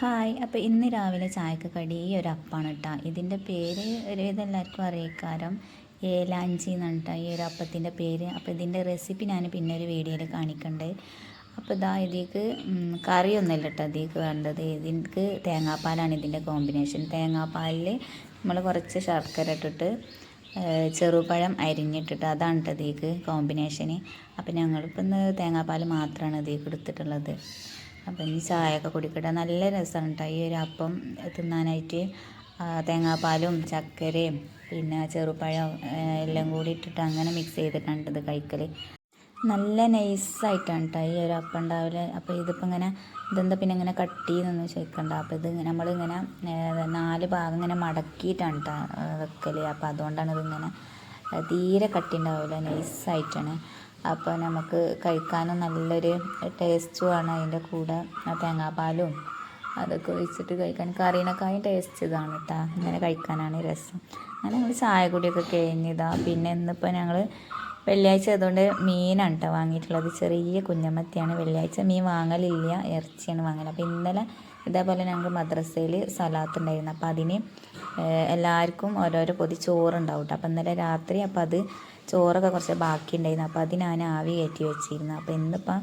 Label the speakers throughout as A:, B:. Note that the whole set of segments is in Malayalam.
A: ഹായ്. അപ്പോൾ ഇന്ന് രാവിലെ ചായക്ക് കടി ഈ ഒരു അപ്പാണ് കേട്ടോ ഇതിന്റെ പേര് ഒരുവിധം എല്ലാവർക്കും അറിയിക്കാരം. ഏലാഞ്ചി എന്നാണ് കേട്ടോ ഈ ഒരു അപ്പത്തിന്റെ പേര്. അപ്പോൾ ഇതിന്റെ റെസിപ്പി ഞാൻ പിന്നെ ഒരു വീഡിയോയിൽ കാണിക്കണ്ടേ. അപ്പോൾ ഇതാ ഇതിക്ക് കറിയൊന്നുമില്ല കേട്ടോ ഇതിലേക്ക് വേണ്ടത്. ഇതിക്ക് തേങ്ങാപ്പാലാണ് ഇതിന്റെ കോമ്പിനേഷൻ. തേങ്ങാപ്പാലിൽ നമ്മൾ കുറച്ച് ശർക്കര ഇട്ടിട്ട് ചെറുപഴം അരിഞ്ഞിട്ടിട്ട് അതാണ് കേട്ടോ ഇതിലേക്ക് കോമ്പിനേഷന്. അപ്പോൾ ഞങ്ങളിപ്പോൾ ഇന്ന് തേങ്ങാപ്പാൽ മാത്രമാണ് ഇതിലേക്ക് എടുത്തിട്ടുള്ളത്. അപ്പം ഇനി ചായയൊക്കെ കുടിക്കട്ടെ. നല്ല രസമാണ് കേട്ടോ ഈ ഒരു അപ്പം തിന്നാനായിട്ട് തേങ്ങാപ്പാലും ചക്കരയും പിന്നെ ചെറുപഴം എല്ലാം കൂടി ഇട്ടിട്ട് അങ്ങനെ മിക്സ് ചെയ്തിട്ടാണ് ഇത് കഴിക്കൽ നല്ല നൈസായിട്ടാണ് കേട്ടോ ഈ ഒരു അപ്പം ഉണ്ടാവില്ല അപ്പോൾ ഇതിപ്പോൾ ഇങ്ങനെ ഇതെന്താ പിന്നെ ഇങ്ങനെ കട്ട് ചെയ്തെന്ന് ചോദിക്കണ്ട. അപ്പോൾ ഇത് ഇങ്ങനെ നമ്മളിങ്ങനെ നാല് ഭാഗം ഇങ്ങനെ മടക്കിയിട്ടാണ് കേട്ടോ വെക്കൽ അപ്പോൾ അതുകൊണ്ടാണ് ഇതിങ്ങനെ തീരെ കട്ടി ഉണ്ടാവില്ല നൈസായിട്ടാണ് അപ്പോൾ നമുക്ക് കഴിക്കാനും നല്ലൊരു ടേസ്റ്റുമാണ് അതിന്റെ കൂടെ. തേങ്ങാപ്പാലും അതൊക്കെ ഒഴിച്ചിട്ട് കഴിക്കാൻ. കറീനക്കായും ടേസ്റ്റ് ഇതാണ് കേട്ടോ അങ്ങനെ കഴിക്കാനാണ് രസം. അങ്ങനെ ഞങ്ങൾ ചായ കൂടിയൊക്കെ കഴിഞ്ഞതാ പിന്നെ ഇന്നിപ്പോൾ ഞങ്ങൾ വെള്ളിയാഴ്ച ആയതുകൊണ്ട് മീനാണ് കേട്ടോ വാങ്ങിയിട്ടുള്ളത്. ചെറിയ കുഞ്ഞമത്തിയാണ് വെള്ളിയാഴ്ച മീൻ വാങ്ങലില്ല. ഇറച്ചിയാണ് വാങ്ങൽ അപ്പോൾ ഇന്നലെ ഇതേപോലെ ഞങ്ങൾ മദ്രസയിൽ സലാത്ത് ഉണ്ടായിരുന്നു. അപ്പോൾ അതിന് എല്ലാവർക്കും ഓരോരോ പൊതി ചോറുണ്ടാവും കേട്ടോ അപ്പോൾ ഇന്നലെ രാത്രി അപ്പോൾ അത് ചോറൊക്കെ കുറച്ച് ബാക്കി ഉണ്ടായിരുന്നു അപ്പോൾ അത് ഞാൻ ആവി കയറ്റി വെച്ചിരുന്നു. അപ്പോൾ ഇന്നിപ്പം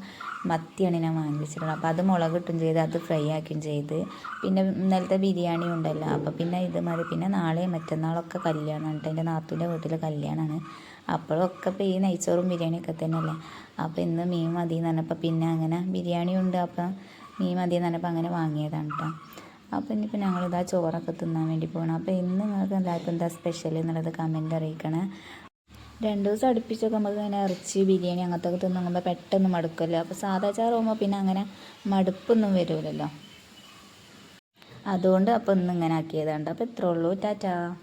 A: മത്തിയാണ് ഞാൻ വാങ്ങിച്ചിട്ടുള്ളത്. അപ്പോൾ അത് മുളക് കിട്ടും ചെയ്ത് അത് ഫ്രൈ ആക്കുകയും ചെയ്ത്. പിന്നെ ഇന്നലത്തെ ബിരിയാണി ഉണ്ടല്ലോ. അപ്പോൾ പിന്നെ ഇത് മതി പിന്നെ നാളെ മറ്റന്നാളൊക്കെ കല്യാണമാണ് എന്റെ നാത്തൂന്റെ വീട്ടിൽ കല്യാണമാണ് അപ്പോഴൊക്കെ ഇപ്പോൾ ഈ നെയ്ച്ചോറും ബിരിയാണിയൊക്കെ തന്നെയല്ലേ. അപ്പോൾ ഇന്ന് മീൻ മതി എന്ന് പറഞ്ഞപ്പോൾ പിന്നെ അങ്ങനെ ബിരിയാണി ഉണ്ട്. അപ്പം മീൻ മതി എന്ന് പറഞ്ഞപ്പോൾ അങ്ങനെ വാങ്ങിയതാണ് കേട്ടോ അപ്പോൾ ഇനിയിപ്പോൾ ഞങ്ങളിതാ ചോറൊക്കെ തിന്നാൻ വേണ്ടി പോകണം അപ്പോൾ ഇന്ന് നിങ്ങൾക്ക് എല്ലാവർക്കും എന്താ സ്പെഷ്യൽ എന്നുള്ളത് കമന്റ് അറിയിക്കണേ. രണ്ട് ദിവസം അടുപ്പിച്ചൊക്കെ നമുക്ക് ഇങ്ങനെ ഇറച്ചി ബിരിയാണി അങ്ങനത്തെ ഒക്കെ തിന്നുമ്പോൾ പെട്ടെന്ന് മടുക്കല്ലോ. അപ്പോൾ സാധാ ചാറാകുമ്പോൾ പിന്നെ അങ്ങനെ മടുപ്പൊന്നും വരില്ലല്ലോ അതുകൊണ്ട് അപ്പോൾ ഇന്ന് ഇങ്ങനെ ആക്കിയതുണ്ട് അപ്പോൾ ഇത്രേ ഉള്ളൂ. ടാറ്റാ.